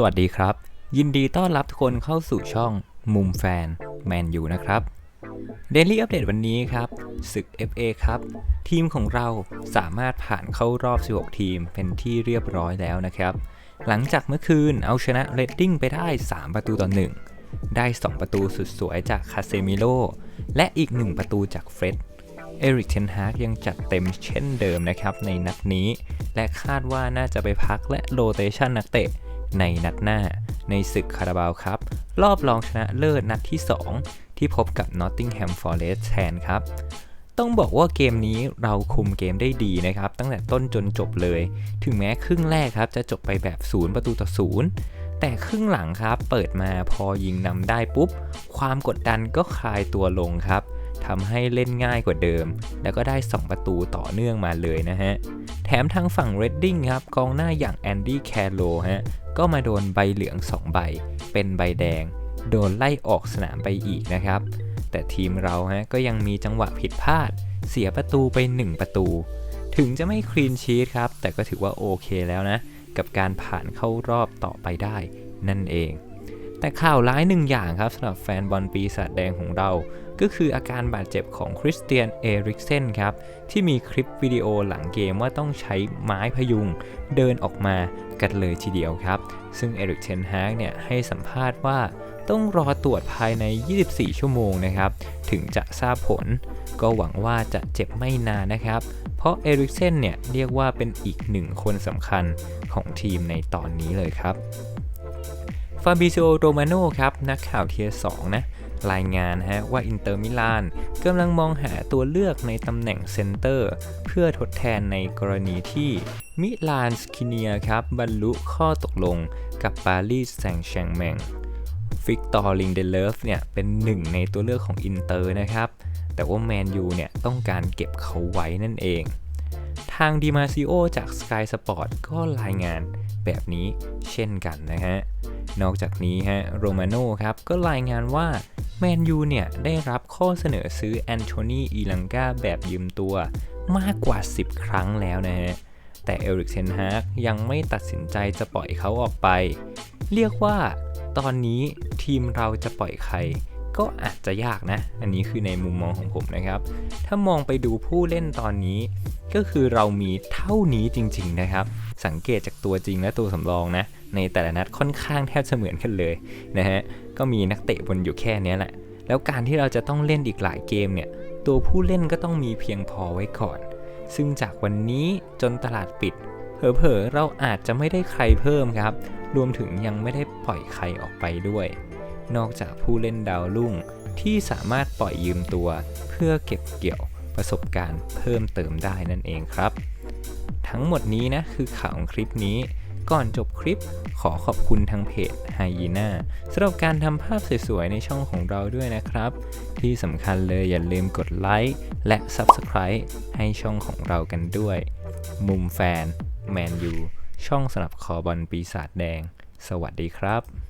สวัสดีครับ ยินดีต้อนรับทุกคนเข้าสู่ช่องมุมแฟนแมนยูนะครับเดลี่อัปเดตวันนี้ครับศึก FA ครับ ทีมของเราสามารถผ่านเข้ารอบ 16 ทีมเป็นที่เรียบร้อยแล้วนะครับ หลังจากเมื่อคืนเอาชนะเรดดิ้งไปได้ 3 ประตูต่อ 1 ได้ 2 ประตูสุดสวยจากคาเซมิโลและอีก 1 ประตูจากเฟร็ดเอริกเทนฮากยังจัดเต็มเช่นเดิมนะครับในนัดนี้ และคาดว่าน่าจะไปพักและโรเตชันนักเตะ ในนัดหน้า ในศึกคาราบาวครับ รอบรองชนะเลิศนัดที่ 2 ที่พบกับนอตติงแฮมฟอร์เรสแทนครับ ต้องบอกว่าเกมนี้เราคุมเกมได้ดีนะครับ ตั้งแต่ต้นจนจบเลย ถึงแม้ครึ่งแรกครับจะจบไปแบบศูนย์ประตูต่อศูนย์แต่ครึ่งหลังครับเปิดมาพอยิงนำได้ปุ๊บ ความกดดันก็คลายตัวลงครับ ทำให้เล่นง่ายกว่าเดิม แล้วก็ได้ 2 ประตูต่อเนื่องมาเลยนะฮะ แถมทางฝั่งเรดดิ้งครับกองหน้าอย่างแอนดี้แคโรฮะก็มาโดนใบเหลือง 2 ใบ เป็นใบแดง โดนไล่ออกสนามไปอีกนะครับ แต่ทีมเราฮะก็ยังมีจังหวะผิดพลาด เสียประตูไป 1 ประตู ถึงจะไม่คลีนชีตครับ แต่ก็ถือว่าโอเคแล้วนะ กับการผ่านเข้ารอบต่อไปได้ นั่นเอง แต่ข่าวร้ายหนึ่งอย่างครับสำหรับแฟนบอลปีศาจแดงของเรา ก็คืออาการบาดเจ็บของคริสเตียนเอริกเซนครับ ที่มีคลิปวิดีโอหลังเกมว่าต้องใช้ไม้พยุง เดินออกมากันเลยทีเดียวครับ ซึ่งเอริกเทนฮากเนี่ยให้สัมภาษณ์ว่าต้องรอตรวจภายใน 24 ชั่วโมงนะครับ ถึงจะทราบผล ก็หวังว่าจะเจ็บไม่นานนะครับ เพราะเอริกเซนเนี่ยเรียกว่าเป็นอีกหนึ่งคนสำคัญของทีมในตอนนี้เลยครับ ฟาบิซิโอโรมาโนครับ นักข่าวเทียสองนะ รายงานฮะว่าอินเตอร์มิลานกำลังมองหาตัวเลือกในตำแหน่งเซนเตอร์ เพื่อทดแทนในกรณีที่มิลานสคิเนียครับ บรรลุข้อตกลงกับปารีสแซงต์แชงแมงฟิกตอร์ลิงเดเลฟเนี่ยเป็นหนึ่งในตัวเลือกของอินเตอร์นะครับ แต่ว่าแมนยูเนี่ยต้องการเก็บเขาไว้นั่นเอง ทางดิมาซิโอจาก Sky Sport ก็รายงานแบบนี้เช่นกันนะฮะ นอกจากนี้ฮะโรมาโน่ครับก็รายงานว่าแมนยูเนี่ยได้รับข้อเสนอซื้อแอนโทนีอีลังกาแบบยืมตัวมากกว่า 10 ครั้งแล้วนะฮะ แต่เอริกเซนฮากยังไม่ตัดสินใจจะปล่อยเขาออกไป เรียกว่าตอนนี้ทีมเราจะปล่อยใคร ก็อาจจะยากนะ อันนี้คือในมุมมองของผมนะครับ ถ้ามองไปดูผู้เล่นตอนนี้ ก็คือเรามีเท่านี้จริง ๆ นะครับ สังเกตจากตัวจริงและตัวสำรองนะ ในแต่ละนัดค่อนข้างแทบจะเหมือนกันเลยนะฮะ ก็มีนักเตะบนอยู่แค่นี้แหละ แล้วการที่เราจะต้องเล่นอีกหลายเกมเนี่ย ตัวผู้เล่นก็ต้องมีเพียงพอไว้ก่อน ซึ่งจากวันนี้จนตลาดปิด เผลอๆ เราอาจจะไม่ได้ใครเพิ่มครับ รวมถึงยังไม่ได้ปล่อยใครออกไปด้วย นอกจากผู้เล่นดาวรุ่งที่สามารถปล่อยยืมตัวเพื่อเก็บเกี่ยว ประสบการณ์เพิ่มเติมได้นั่นเองครับ ทั้งหมดนี้นะคือข่าวของคลิปนี้ก่อนจบคลิปขอขอบคุณทางเพจ h y e n a สำหรับการทำภาพสวยๆ ในช่องของเราด้วยนะครับ ที่สำคัญเลยอย่าลืมกดไลค์และ Subscribe ให้ช่องของเรากันด้วย มุมแฟน แมนยู ช่องสำหรับคอบอลปีศาจแดง สวัสดีครับ